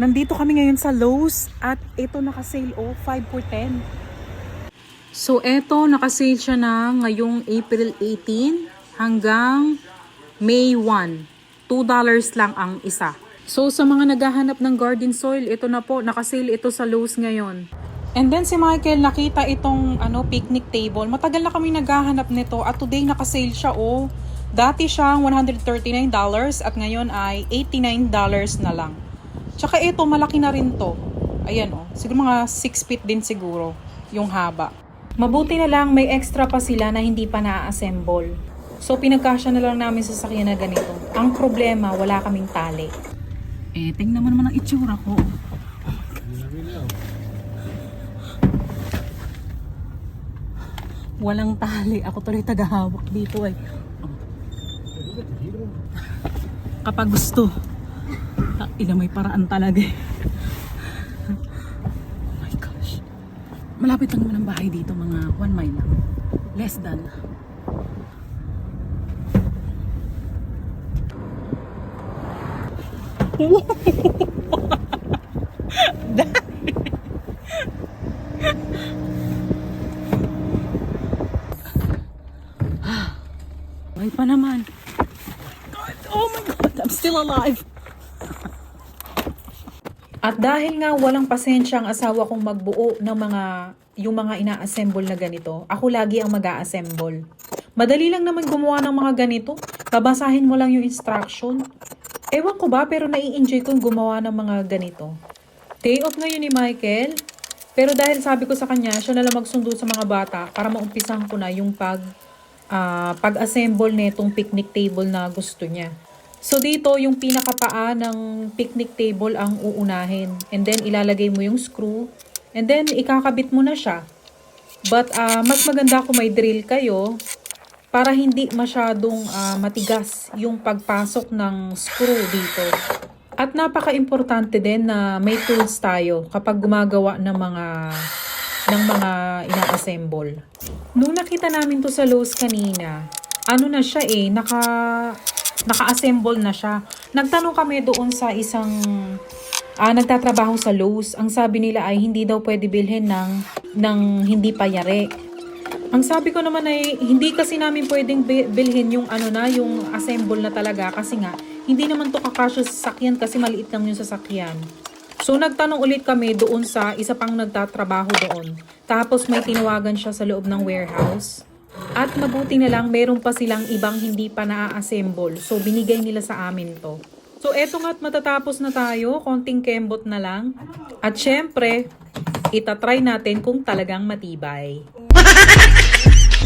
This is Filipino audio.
Nandito kami ngayon sa Lowe's at ito naka-sale oh, 5 for 10. So eto, nakasale siya na ngayong April 18 hanggang May 1. $2 lang ang isa. So sa mga naghahanap ng garden soil, ito na po, nakasale ito sa Lowe's ngayon. And then si Michael nakita itong ano picnic table. Matagal na kami naghahanap nito at today nakasale siya oh. Dati siyang $139 at ngayon ay $89 na lang. Tsaka ito, malaki na rin to. Ayan oh, siguro mga 6 feet din siguro yung haba. Mabuti na lang may extra pa sila na hindi pa na-assemble. So pinagkasya na lang namin sa sakyan na ganito. Ang problema, wala kaming tali. Eh, tingnan mo naman ang itsura ko. Walang tali. Ako tuloy tagahawak dito eh. Kapag gusto. Ina may paraan talaga eh. Oh my gosh. Malapit lang naman ang bahay dito, mga 1 mile lang. Less than. Ay pa naman. God, oh my God, I'm still alive. At dahil nga walang pasensya ang asawa kong magbuo ng mga yung mga ina-assemble na ganito, ako lagi ang mag-a-assemble. Madali lang naman gumawa ng mga ganito. Babasahin mo lang yung instruction. Ewan ko ba, pero nai-enjoy kong gumawa ng mga ganito. Day off ngayon ni Michael. Pero dahil sabi ko sa kanya, siya na lang magsundo sa mga bata para maumpisahan ko na yung pag ah, pag-assemble nitong picnic table na gusto niya. So dito, yung pinakapaa ng picnic table ang uunahin. And then ilalagay mo yung screw. And then ikakabit mo na siya. But ah, mas maganda kung may drill kayo para hindi masyadong ah, matigas yung pagpasok ng screw dito. At napaka-importante din na may tools tayo kapag gumagawa ng mga ng mga ina-assemble. Nung nakita namin to sa Lowe's kanina, ano na siya eh, naka naka-assemble na siya. Nagtanong kami doon sa isang ah, nagtatrabaho sa Lowe's. Ang sabi nila ay hindi daw pwede bilhin ng, ng hindi pa yari. Ang sabi ko naman ay hindi kasi namin pwedeng bi- bilhin yung ano na, yung assemble na talaga kasi nga hindi naman to kakasya sa sasakyan kasi maliit lang yung sasakyan. So nagtanong ulit kami doon sa isa pang nagtatrabaho doon. Tapos may tinawagan siya sa loob ng warehouse. At mabuti na lang meron pa silang ibang hindi pa na-assemble. So binigay nila sa amin to. So eto nga't matatapos na tayo, konting kembot na lang. At syempre, itatry natin kung talagang matibay.